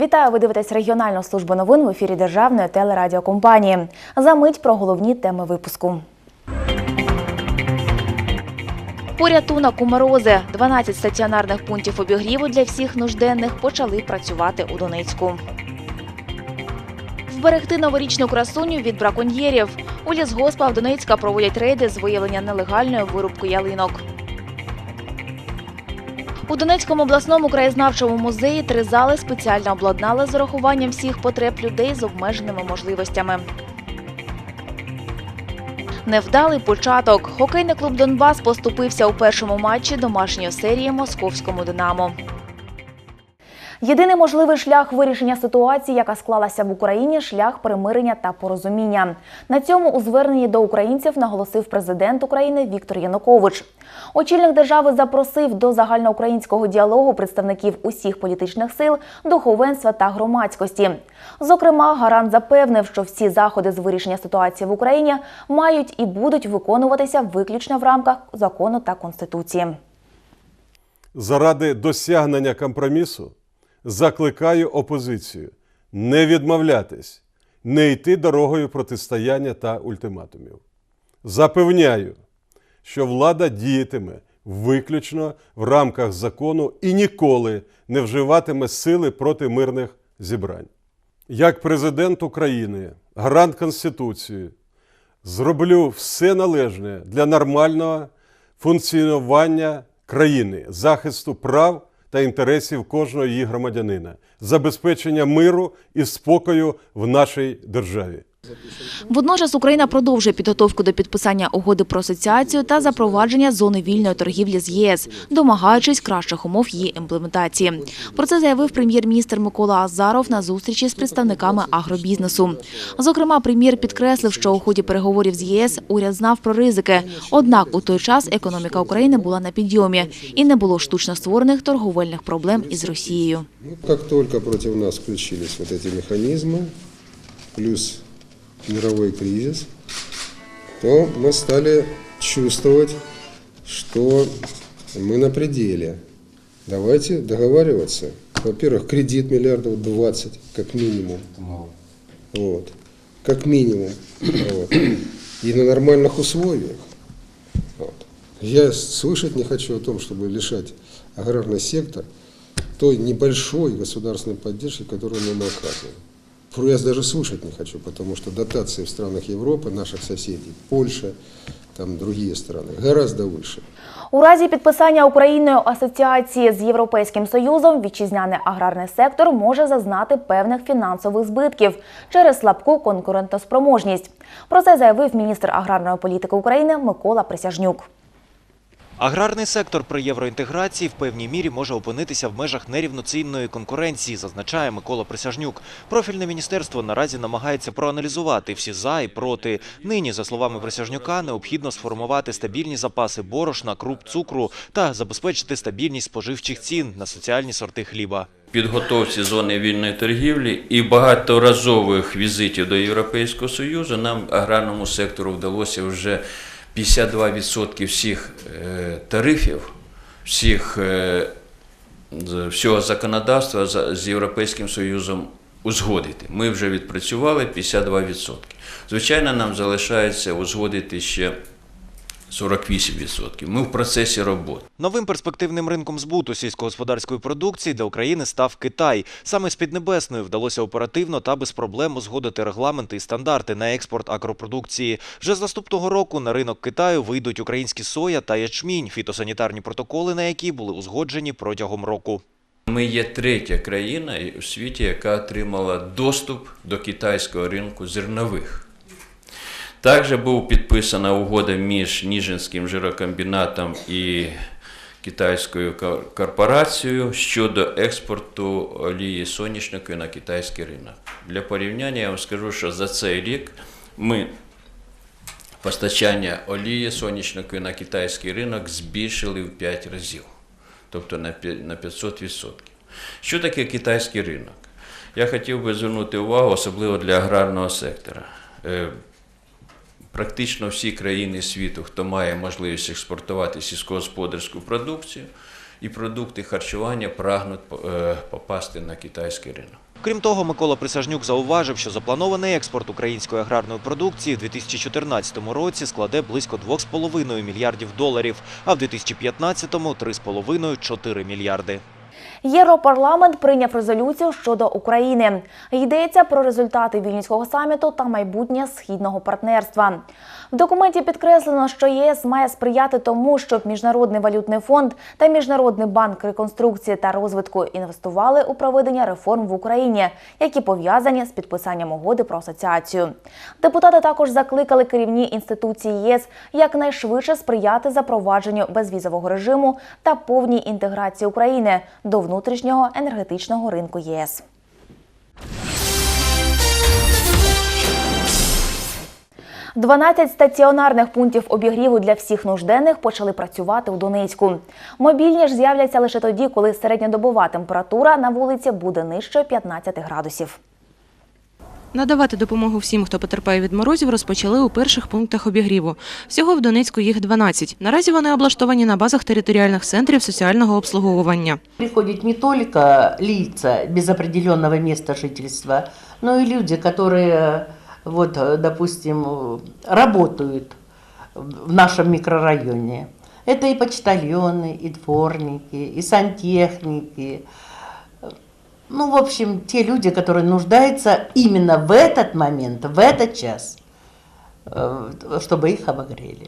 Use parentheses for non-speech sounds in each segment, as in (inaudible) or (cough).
Вітаю! Ви дивитесь регіональну службу новин в ефірі Державної телерадіокомпанії. За мить про головні теми випуску. Порятунок у морози. 12 стаціонарних пунктів обігріву для всіх нужденних почали працювати у Донецьку. Вберегти новорічну красуню від браконьєрів. У лісгоспах Донецька проводять рейди з виявлення нелегальної вирубки ялинок. У Донецькому обласному краєзнавчому музеї три зали спеціально обладнали з урахуванням всіх потреб людей з обмеженими можливостями. Невдалий початок. Хокейний клуб Донбас поступився у першому матчі домашньої серії московському Динамо. Єдиний можливий шлях вирішення ситуації, яка склалася в Україні, шлях примирення та порозуміння. На цьому у зверненні до українців наголосив президент України Віктор Янукович. Очільник держави запросив до загальноукраїнського діалогу представників усіх політичних сил, духовенства та громадськості. Зокрема, гарант запевнив, що всі заходи з вирішення ситуації в Україні мають і будуть виконуватися виключно в рамках закону та конституції. Заради досягнення компромісу закликаю опозицію не відмовлятись, не йти дорогою протистояння та ультиматумів. Запевняю, що влада діятиме виключно в рамках закону і ніколи не вживатиме сили проти мирних зібрань. Як президент України, гарант Конституції, зроблю все належне для нормального функціонування країни, захисту прав та інтересів кожного її громадянина, забезпечення миру і спокою в нашій державі. Водночас Україна продовжує підготовку до підписання угоди про асоціацію та запровадження зони вільної торгівлі з ЄС, домагаючись кращих умов її імплементації. Про це заявив прем'єр-міністр Микола Азаров на зустрічі з представниками агробізнесу. Зокрема, прем'єр підкреслив, що у ході переговорів з ЄС уряд знав про ризики. Однак у той час економіка України була на підйомі і не було штучно створених торговельних проблем із Росією. Ну, как только против нас включились эти механизмы, плюс мировой кризис, то мы стали чувствовать, что мы на пределе. Давайте договариваться. Во-первых, кредит миллиардов 20, как минимум. Вот. Как минимум. Вот. И на нормальных условиях. Вот. Я слышать не хочу о том, чтобы лишать аграрный сектор той небольшой государственной поддержки, которую мы оказываем. Фу, Я даже слушать не хочу, потому что дотации в странах Европы, наших соседей, Польша, там другие страны, гораздо выше. У разі підписання Україною асоціації з Європейським Союзом вітчизняний аграрний сектор може зазнати певних фінансових збитків через слабку конкурентоспроможність. Про це заявив міністр аграрної політики України Микола Присяжнюк. Аграрний сектор при євроінтеграції в певній мірі може опинитися в межах нерівноцінної конкуренції, зазначає Микола Присяжнюк. Профільне міністерство наразі намагається проаналізувати всі за і проти. Нині, за словами Присяжнюка, необхідно сформувати стабільні запаси борошна, круп, цукру та забезпечити стабільність споживчих цін на соціальні сорти хліба. підготовці зони вільної торгівлі і багаторазових візитів до Європейського Союзу нам аграрному сектору вдалося вже 52% всіх е, тарифів, всіх, е, всього законодавства з Європейським Союзом узгодити. Ми вже відпрацювали 52%. Звичайно, нам залишається узгодити ще 48%. Ми в процесі роботи. Новим перспективним ринком збуту сільськогосподарської продукції для України став Китай. Саме з Піднебесної вдалося оперативно та без проблем узгодити регламенти і стандарти на експорт агропродукції. Вже з наступного року на ринок Китаю вийдуть українські соя та ячмінь, фітосанітарні протоколи на які були узгоджені протягом року. Ми є третя країна у світі, яка отримала доступ до китайського ринку зернових. Також була підписана угода між Ніжинським жирокомбінатом і китайською кор- корпорацією щодо експорту олії соняшникової на китайський ринок. Для порівняння я вам скажу, що за цей рік ми постачання олії соняшникової на китайський ринок збільшили в 5 разів, тобто на пі- на 500%. Що таке китайський ринок? Я хотів би звернути увагу, особливо для аграрного сектора. Практично всі країни світу, хто має можливість експортувати сільськогосподарську продукцію і продукти харчування, прагнуть е, попасти на китайський ринок. Крім того, Микола Присяжнюк зауважив, що запланований експорт української аграрної продукції в 2014 році складе близько 2,5 мільярдів доларів, а в 2015-му – 3,5-4 мільярди. Європарламент прийняв резолюцію щодо України. Йдеться про результати Вільнюського саміту та майбутнє східного партнерства. В документі підкреслено, що ЄС має сприяти тому, щоб Міжнародний валютний фонд та Міжнародний банк реконструкції та розвитку інвестували у проведення реформ в Україні, які пов'язані з підписанням угоди про асоціацію. Депутати також закликали керівні інституції ЄС якнайшвидше сприяти запровадженню безвізового режиму та повній інтеграції України до внутрішнього енергетичного ринку ЄС. Дванадцять стаціонарних пунктів обігріву для всіх нужденних почали працювати у Донецьку. Мобільні ж з'являться лише тоді, коли середньодобова температура на вулиці буде нижче 15 градусів. Надавати допомогу всім, хто потерпає від морозів, розпочали у перших пунктах обігріву. Всього в Донецьку їх 12. Наразі вони облаштовані на базах територіальних центрів соціального обслуговування. Приходят не только лица без определенного места жительства, но и люди, которые, вот, допустим, работают в нашем микрорайоне. Это и почтальоны, и дворники, и сантехники. Ну, в общем, те люди, которые нуждаются именно в этот момент, в этот час, э, чтобы их обогрели.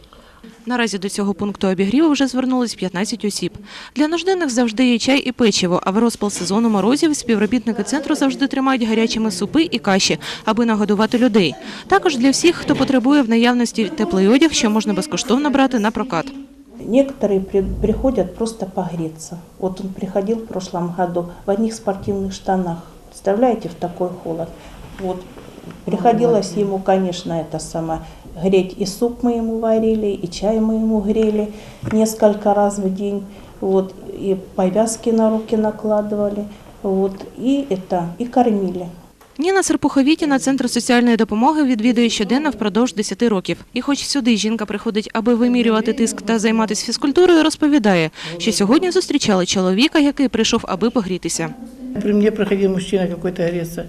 Наразі до цього пункту обігріву вже звернулись 15 осіб. Для нужденних завжди є чай і печиво, а в розпал сезону морозів співробітники центру завжди тримають гарячими супи і каші, аби нагодувати людей. Також для всіх, хто потребує в наявності теплий одяг, що можна безкоштовно брати на прокат. Некоторые при- приходят просто погреться. Вот он приходил в прошлом году в одних спортивных штанах. Представляете, в такой холод. Вот. Приходилось ему, конечно, это самое, греть и суп мы ему варили, и чай мы ему грели несколько раз в день. Вот. И повязки на руки накладывали. Вот. И это, и кормили. Ніна Серпуховітіна центр соціальної допомоги відвідує щоденно впродовж 10 років. І хоч сюди жінка приходить, аби вимірювати тиск та займатися фізкультурою, розповідає, що сьогодні зустрічали чоловіка, який прийшов, аби погрітися. При мне проходил мужчина какой-то греться,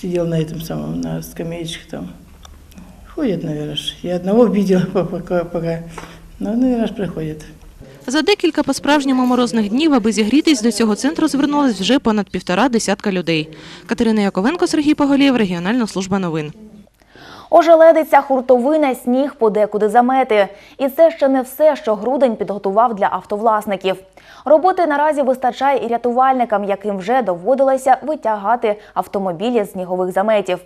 сидел на этом самом, на скамеечке там. Ходит, наверное, я одного (laughs) видела пока, пока. Ну, ж приходит. За декілька по-справжньому морозних днів, аби зігрітись, до цього центру звернулись вже понад півтора десятка людей. Катерина Яковенко, Сергій Поголєв, Регіональна служба новин. Ожеледиця, хуртовина, сніг, подекуди замети. І це ще не все, що грудень підготував для автовласників. Роботи наразі вистачає і рятувальникам, яким вже доводилося витягати автомобілі з снігових заметів.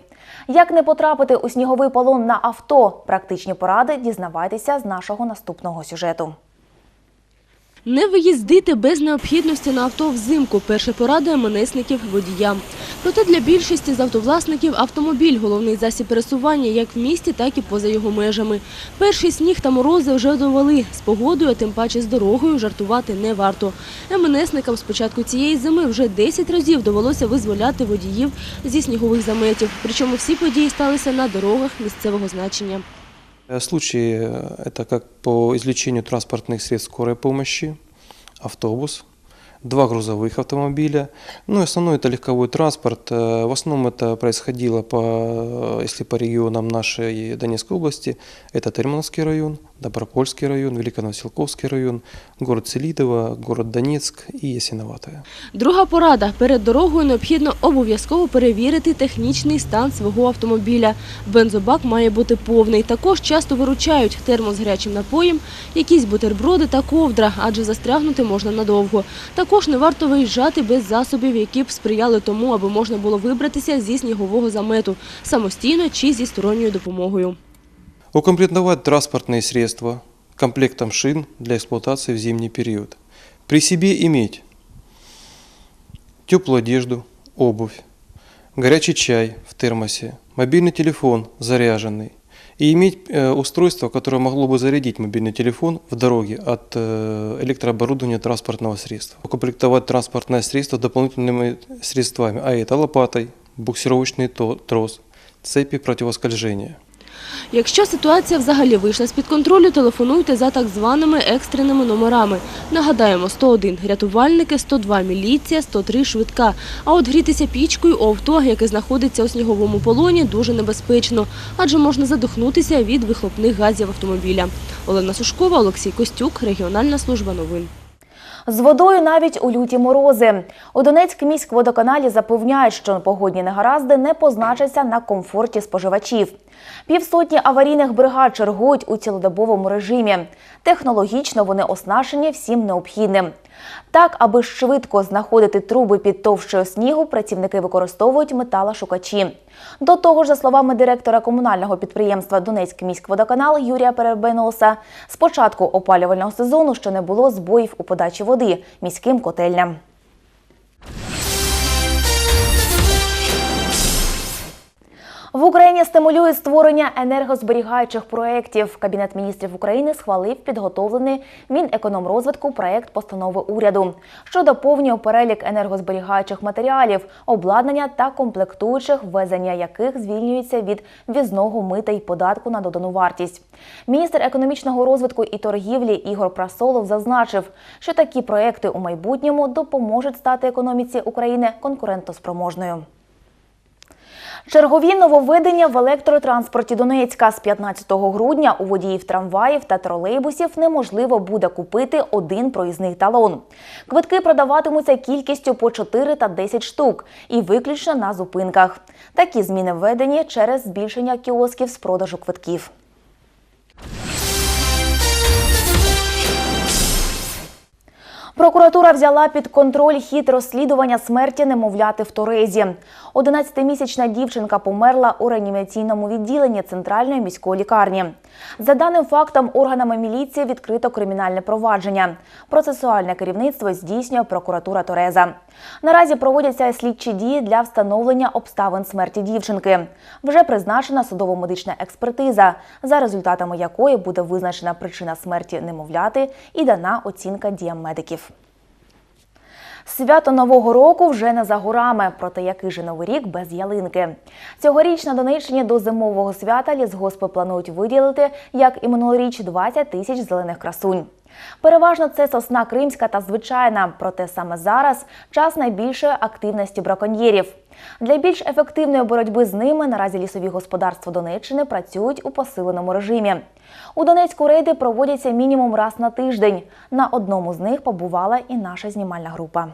Як не потрапити у сніговий полон на авто? Практичні поради дізнавайтеся з нашого наступного сюжету. Не виїздити без необхідності на авто взимку. Перша порада МНСників водіям. Проте для більшості з автовласників автомобіль – головний засіб пересування як в місті, так і поза його межами. Перший сніг та морози вже довели. З погодою, тим паче з дорогою, жартувати не варто. МНСникам з початку цієї зими вже 10 разів довелося визволяти водіїв зі снігових заметів. Причому всі події сталися на дорогах місцевого значення. Э, Случаи э, это как по извлечению транспортных средств скорой помощи, автобус, два грузовых автомобиля. Ну и основной это легковой транспорт. Э, В основном это происходило по, э, если по регионам нашей Донецкой области, это Терминовский район, Добропольский район, Великоновселковский район, город Селидово, город Донецк и Ясиноватое. Друга порада. Перед дорогою необхідно обов'язково перевірити технічний стан свого автомобіля. Бензобак має бути повний. Також часто виручають термос з гарячим напоєм, якісь бутерброди та ковдра, адже застрягнути можна надовго. Також не варто виїжджати без засобів, які б сприяли тому, аби можна було вибратися зі снігового замету самостійно чи зі сторонньою допомогою. Укомплектовать транспортные средства комплектом шин для эксплуатации в зимний период. При себе иметь теплую одежду, обувь, горячий чай в термосе, мобильный телефон заряженный и иметь э, устройство, которое могло бы зарядить мобильный телефон в дороге от э, электрооборудования транспортного средства. Укомплектовать транспортное средство дополнительными средствами, а это лопатой, буксировочный трос, цепи противоскольжения. Якщо ситуація взагалі вийшла з-під контролю, телефонуйте за так званими екстреними номерами. Нагадаємо, 101 – рятувальники, 102 – міліція, 103 – швидка. А от грітися пічкою у авто, яке знаходиться у сніговому полоні, дуже небезпечно, адже можна задихнутися від вихлопних газів автомобіля. Олена Сушкова, Олексій Костюк, Регіональна служба новин. З водою навіть у люті морози. У Донецьк міськводоканалі запевняють, що погодні негаразди не позначаться на комфорті споживачів. Півсотні аварійних бригад чергують у цілодобовому режимі. Технологічно вони оснащені всім необхідним. Так, аби швидко знаходити труби під товщою снігу, працівники використовують металошукачі. До того ж, за словами директора комунального підприємства Донецький міськводоканал Юрія Перебеноса, з початку опалювального сезону ще не було збоїв у подачі води міським котельням. В Україні стимулюють створення енергозберігаючих проєктів. Кабінет міністрів України схвалив підготовлений Мінекономрозвитку проєкт постанови уряду, що доповнює перелік енергозберігаючих матеріалів, обладнання та комплектуючих, ввезення яких звільнюється від в'їзного мита й податку на додану вартість. Міністр економічного розвитку і торгівлі Ігор Прасолов зазначив, що такі проєкти у майбутньому допоможуть стати економіці України конкурентоспроможною. Чергові нововведення в електротранспорті Донецька з 15 грудня у водіїв трамваїв та тролейбусів неможливо буде купити один проїзний талон. Квитки продаватимуться кількістю по 4 та 10 штук і виключно на зупинках. Такі зміни введені через збільшення кіосків з продажу квитків. Прокуратура взяла під контроль хід розслідування смерті немовляти в Торезі. 11-місячна дівчинка померла у реанімаційному відділенні центральної міської лікарні. За даним фактом, органами міліції відкрито кримінальне провадження. Процесуальне керівництво здійснює прокуратура Тореза. Наразі проводяться слідчі дії для встановлення обставин смерті дівчинки. Вже призначена судово-медична експертиза, за результатами якої буде визначена причина смерті немовляти і дана оцінка діям медиків. Свято Нового року вже не за горами. Проте який же новий рік без ялинки? Цьогоріч на Донеччині до зимового свята лісгоспи планують виділити, як і минулоріч, 20 тисяч зелених красунь. Переважно це сосна кримська та звичайна, проте саме зараз час найбільшої активності браконьєрів. Для більш ефективної боротьби з ними наразі лісові господарства Донеччини працюють у посиленому режимі. У Донецьку рейди проводяться мінімум раз на тиждень. На одному з них побувала і наша знімальна група.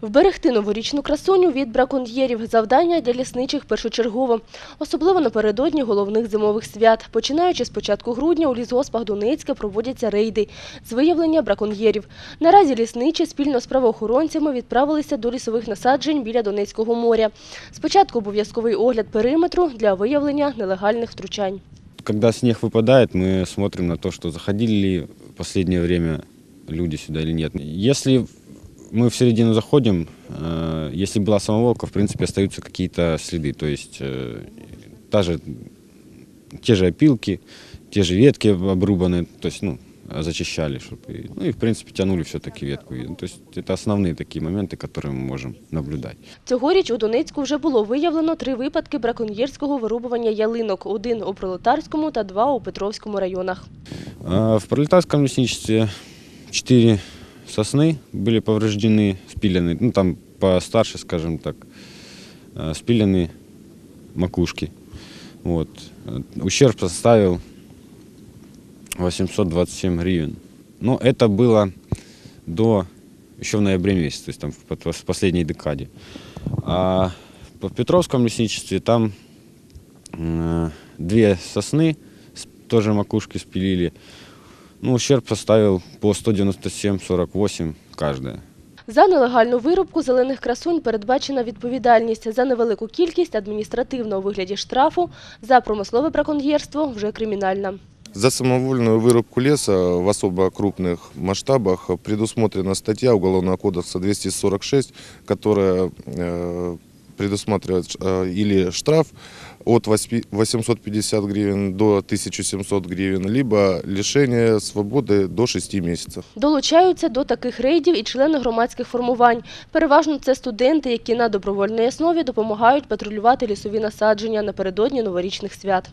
Вберегти новорічну красуню від браконьєрів – завдання для лісничих першочергово. Особливо напередодні головних зимових свят. Починаючи з початку грудня у лісгоспах Донецька проводяться рейди з виявлення браконьєрів. Наразі лісничі спільно з правоохоронцями відправилися до лісових насаджень біля Донецького моря. Спочатку обов'язковий огляд периметру для виявлення нелегальних втручань. Когда снег выпадает, мы смотрим на то, что заходили ли в последнее время люди сюда или нет. Если мы в середину заходим, э, если была самоволка, в принципе, остаются какие-то следы. То есть э, та же, те же опилки, те же ветки обрубаны, то есть, ну, зачищали, чтобы, ну и, в принципе, тянули все-таки ветку. И, То есть это основные такие моменты, которые мы можем наблюдать. Цьогоріч у Донецьку вже було виявлено три випадки браконьєрського вирубування ялинок. Один у Пролетарському та два у Петровському районах. А В пролетарском лесничестве четыре сосны были повреждены, спилены, ну там постарше, скажем так, э, спилены макушки. Вот. Ущерб составил 827 гривен. Но это было до еще в ноябре месяце, то есть там в последней декаде. А в Петровском лесничестве там э, две сосны, тоже макушки спилили. Ну, ущерб составил по 197,48 каждая. За нелегальну вирубку зелених красунь передбачена відповідальність за невелику кількість адміністративно у вигляді штрафу, за промислове браконьєрство вже кримінальна. За самовольную вырубку леса в особо крупных масштабах предусмотрена статья Уголовного кодекса 246, которая э, предусматривает э, или штраф от 850 гривен до 1700 гривен, либо лишение свободы до 6 месяцев. Долучаються до таких рейдів і члени громадських формувань. Переважно це студенти, які на добровольній основі допомагають патрулювати лісові насадження напередодні новорічних свят.